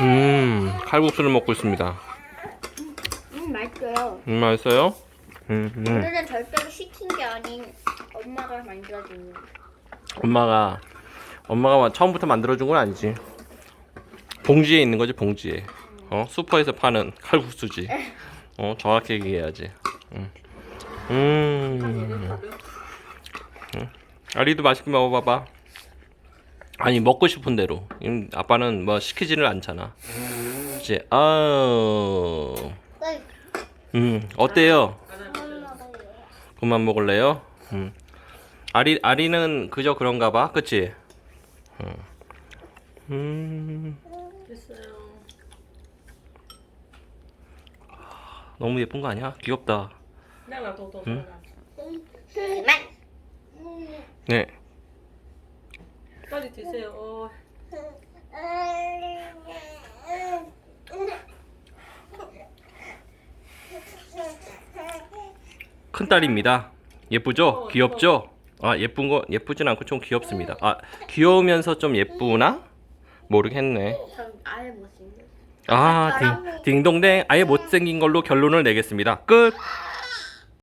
음, 칼국수를 먹고 있습니다. 음 맛있어요. 음, 맛있어요? 음, 음. 오늘은 절대로 시킨 게 아닌 엄마가 만들어준 거. 엄마가 엄마가 처음부터 만들어준 건 아니지. 봉지에 있는 거지 봉지에. 어 슈퍼에서 파는 칼국수지. 어 정확히 얘기해야지. 음. 음. 음. 아리도 맛있게 먹어봐봐. 아니 먹고 싶은 대로. 음, 아빠는 뭐 시키지를 않잖아. 이제 아우. 음 어때요? 그만 먹을래요? 음. 아리 아리는 그저 그런가 봐, 그치? 음. 음, 됐어요. 너무 예쁜 거 아니야? 귀엽다. 그만. 네. 빨리 드세요. 어, 큰 딸입니다. 예쁘죠? 귀엽죠? 아 예쁜 거 예쁘진 않고 좀 귀엽습니다. 아 귀여우면서 좀 예쁘나? 모르겠네. 전 아예 못생겼어. 아 딩, 딩동댕 아예 못생긴 걸로 결론을 내겠습니다. 끝.